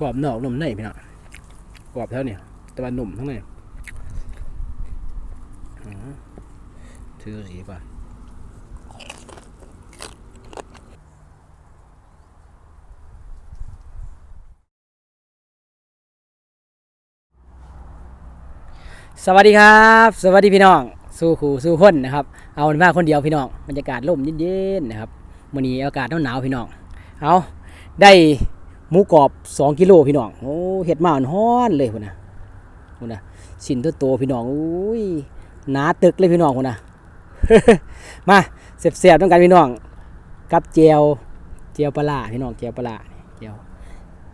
กรอบนอกนุ่มในพี่น้องกรอบแถวเนี่ยแต่ว่านุ่มทั้งในอื้อหือถือสีป่ะสวัสดีครับ สวัสดีพี่น้อง สู้ขู่สู้คนนะครับ เอามาคนเดียวพี่น้องบรรยากาศร่มเย็นๆนะครับมื้อนี้อากาศหนาวๆพี่น้อง เอาได้ หมูกรอบ 2 กิโลพี่น้องโอ้เห็ดมาฮ้อนเลยพุ่นนะพุ่นนะสินตัวโตพี่น้องอุ้ยหนาตึกเลยพี่น้องพุ่นนะมาเสียบๆต้องกันพี่น้อง กับเจียวเจียวปลาร้าพี่น้องเจียวปลาร้าเจียว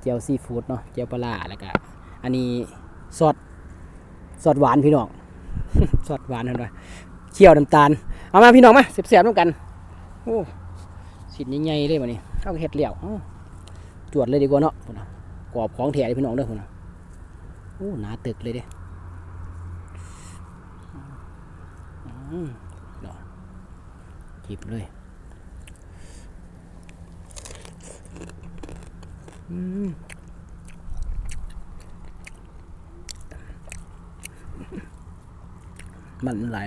เจียวซีฟู้ดเนาะเจียวปลาร้าแล้วก็อันนี้ซอสซอสหวานพี่น้องซอสหวานเห็นไหมเคี่ยวน้ำตาลเอามาพี่น้องมาเสียบๆต้องกันโอ้สินใหญ่ๆเลยวันนี้เข้าเห็ดเหลี่ยวอ จวดเลยดีกว่าเนาะพุ่นน่ะกรอบของแท้เลยพี่น้องเด้อพุ่นน่ะโอ้หนาตึกเลยเด้อืมเนาะจิบเลยอืมมันไหลา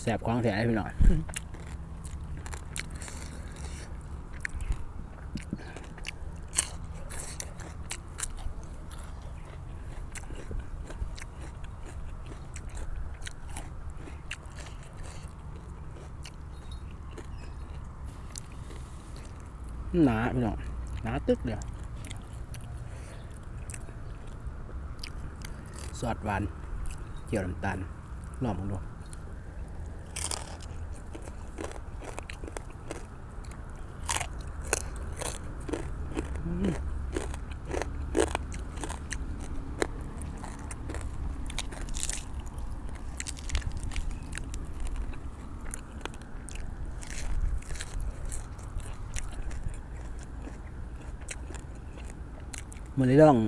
แสบของแท้เลยพี่น้องหนาพี่น้องหนาตึกเดียวสอดหวานเกี่ยวน้ำตาล ลองมึงดูมันเลยต้อง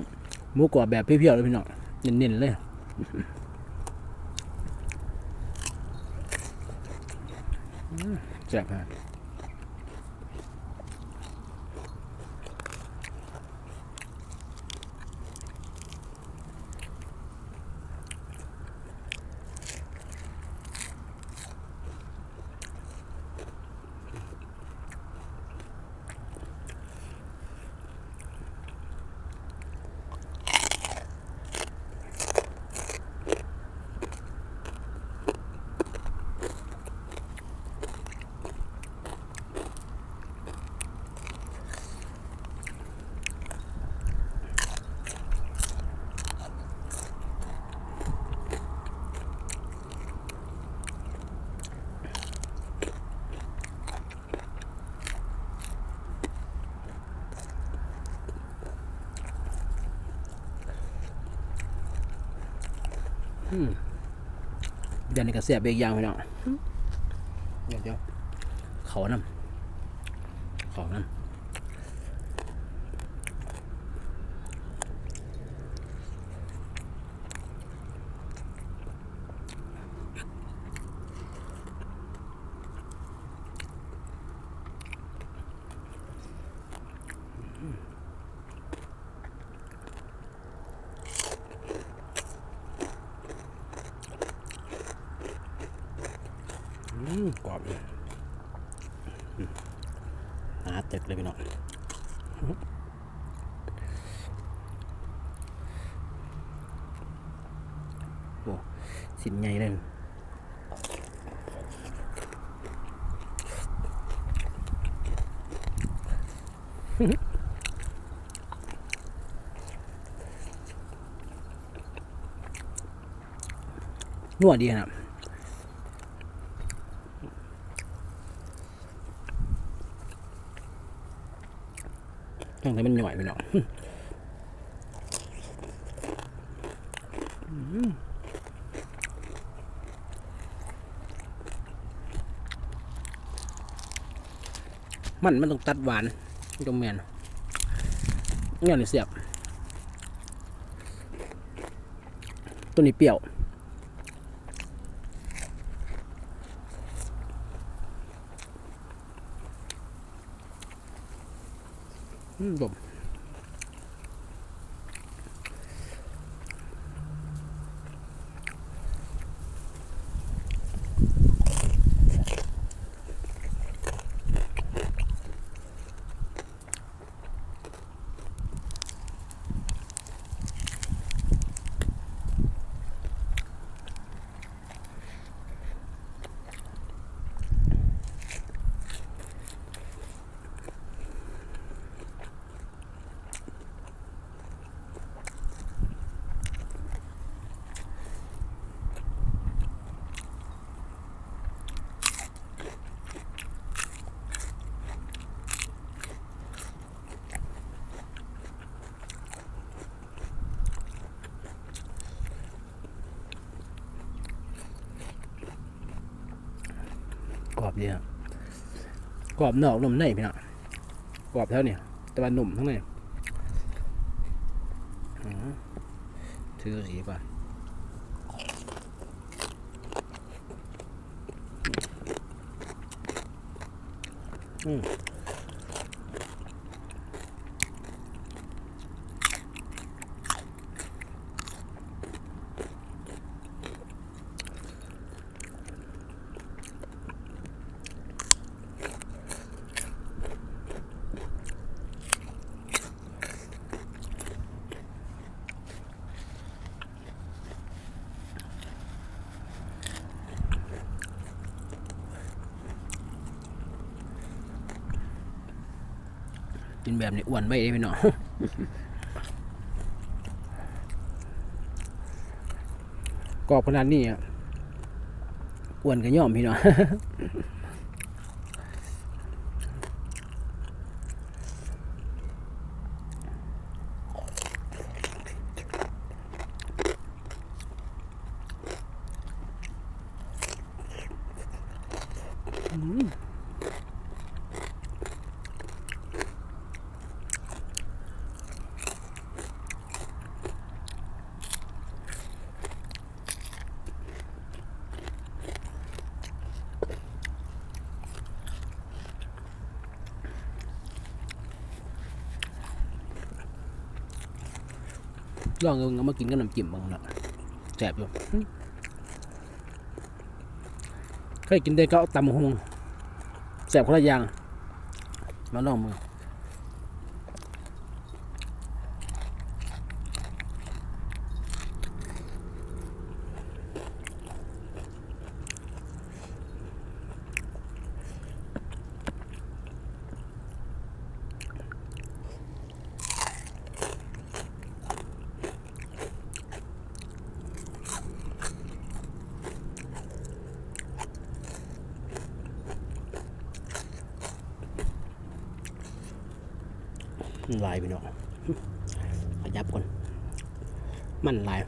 หมูกรอบแบบเพี้ยวๆเลยพี่น้องเน้นๆเลย แซ่บฮะ เดี๋ยวนี้ก็แซ่บไปอีกอย่างพี่น้องเดี๋ยวเดี๋ยวเขาน้ำเขาน้ำ กรอบเลยอืมหนาตึกเลยพี่น้องโอ้สินใหญ่เลยนัวดีนะ แห้งแล้วมันหน่อยไปหน่อยมันมันต้องตัดหวานตรงแมนเนี่ยเสียบ ตัวนี้เปรี้ยว อืม อบดีครับกรอบนอกนุ่มในพี่น้องกรอบเท่านี้แต่ว่าหนุ่มทั้งในถือสีป่ะอืม กินแบบนี้อ้วนไม่ได้พี่น้องกรอบขนาดนี้อะอ้วนก็ย่อมพี่น้อง ลองเอามากินกับน้ำจิ้มบ้างนะแซ่บอยู่เคยกินได้ก็ตำหงแซ่บคนละอย่างมาลองมือ ลายพี่น้องขยับก่อน มันลาย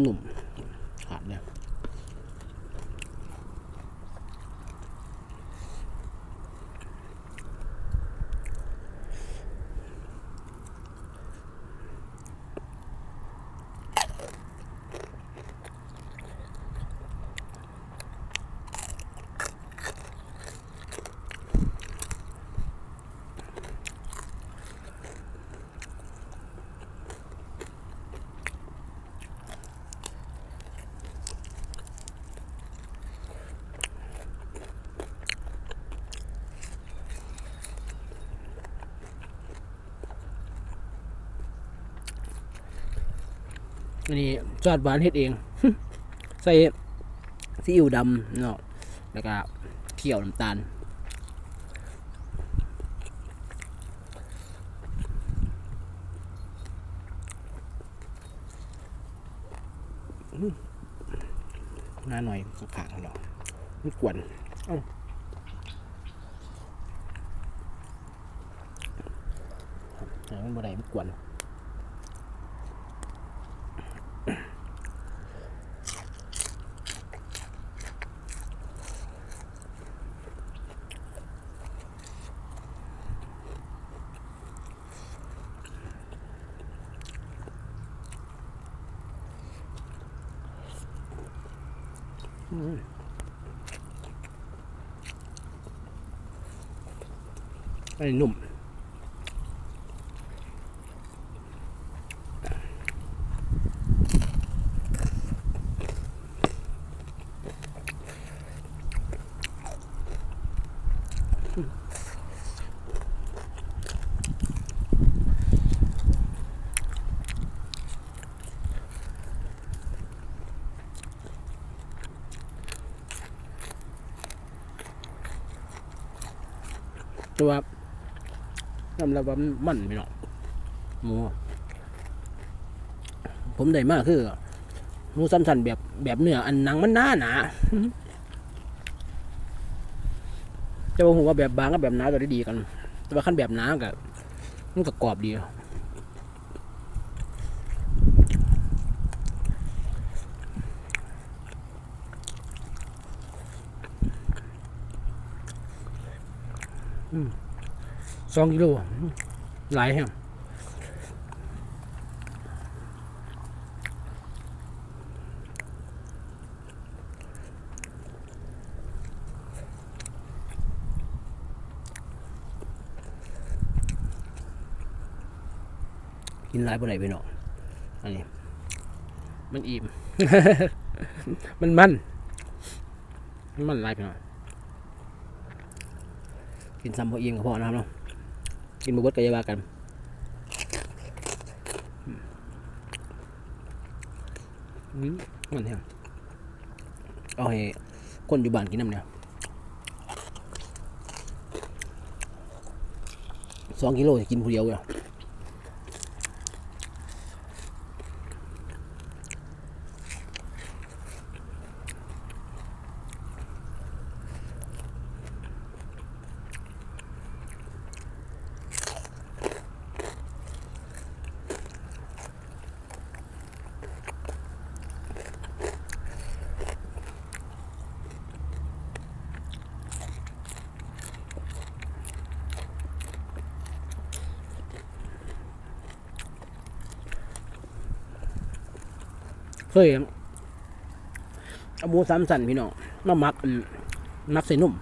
หนุ่ม อันนี้จอดหวานเฮ็ดเอง ใส่ซีอิ๊วดำเนาะแล้วก็เคี่ยวน้ำตาลหน้าหน่อยขางๆเราไม่กวนเอ้ามันบ่ได้มันกวน ไอ้นุ่ม ตัวทำแล้วว่ามันมันพี่น้อหมูผมได้มากคือหมูสันสันๆแบบแบบเนื้ออันหนังมันหนาหนาจะบอกผมว่าแบบบางกับแบบหนาตัวได้ดีกัน แต่ว่าขั้นแบบหนากับมันก็กรอบดี สองกิโลหลายแห่งกินหลายบ่ได้พี่น้องอันนี้ มันอิ่ม มันมัน มันมันหลายพี่น้อง กินซ้ำพออิ่มก็พอนะครับเนาะกินบะเบิดกับยาบากันอืมันเนี่ยเอาให้คนอยู่บ้านกินน้ำเนี่ยสองกิโลจะกินผู้เดียวเลย เคยเอาหมูสามสันพี่น้องมาหมักนหมักใส่นุ่ม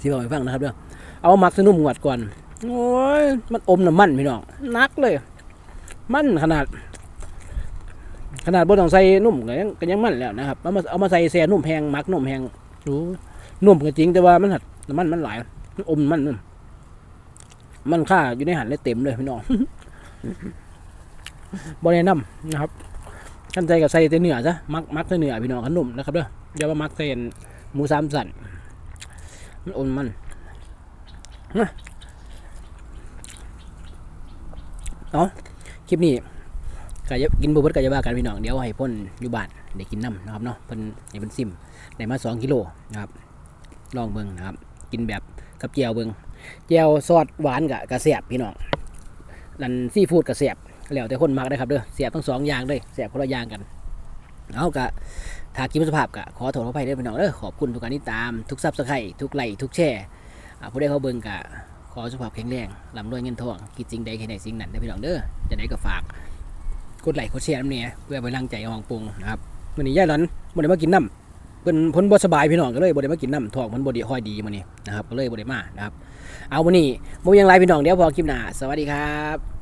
ที่บอกให้ฟังนะครับเด้อเอาหมักใส่นุ่มหวดก่อนโอ้ยมันอมน้ำมันพี่น้องนักเลย มันขนาด ขนาดบนต้องใส่นุ่มก็ยังก็ยังมันแล้วนะครับเอามาเอามาใส่แซ่นุ่มแพงหมักนุ่มแพงรู้นุ่มก็จริงแต่ว่ามันหัดน้ำมันมันหลายมันอมมันมันมันค่าอยู่ในหันเลยเต็มเลยพี่น้องบริแนะนำนะครับ ขั้นใจกับใส่แต่เนื้อซะมักมักแต่เนื้อพี่น้องขนมนะครับเด้ออย่ามามักใส่หมูสามสันมันอ่อนมันนะเอาคลิปนี้ก็จะกินบุบเบิดก็จะว่ากันพี่น้องเดี๋ยวให้พ่นอยู่บ้านได้กินน้ำนะครับเนาะเพิ่นให้เพิ่นซิมได้มาสองกิโลนะครับลองเบิ่งนะครับ กินแบบกับเจียวเบิ่งเจียวซอสหวานกับกระเสียบพี่น้องนั่นซีฟู้ดกระเสียบ แล้วแต่คนมักนะครับเด้อเสียบทั้งสองอย่างเลยเสียบคนละอย่างกันเอากะถ้ากินสภาพกะขอโทษขออภัยด้อพี่น้องเด้อขอบคุณทุกการติดตามทุกซับสไครต์ทุกไลค์ทุกแชร์อ่ผู้ใดเขาเบิ่งกะขอสุขภาพแข็งแรงลำรวยเงินทองคิดสิ่งใดแค่ไหนสิ่งนั้นเด้พี่น้องเด้อจะได้ก็ฝากกดไลค์กดแชร์น้ำเนี่ยเพื่อเป็นกำลังใจของปรุงนะครับวันนี้ย่าหลอนบ่ได้มากินน้ำเป็นพ้นบ่สบายพี่น้องก็เลยบ่ได้มากินน้ำท้องมันบ่ดีค่อยดีมื้อนี้นะครับก็เลยบ่ได้มานะครับเอาวันนี้บ่มีหยังไรพี่น้องเดี๋ยวพอคลิปหน้าสวัสดีครับ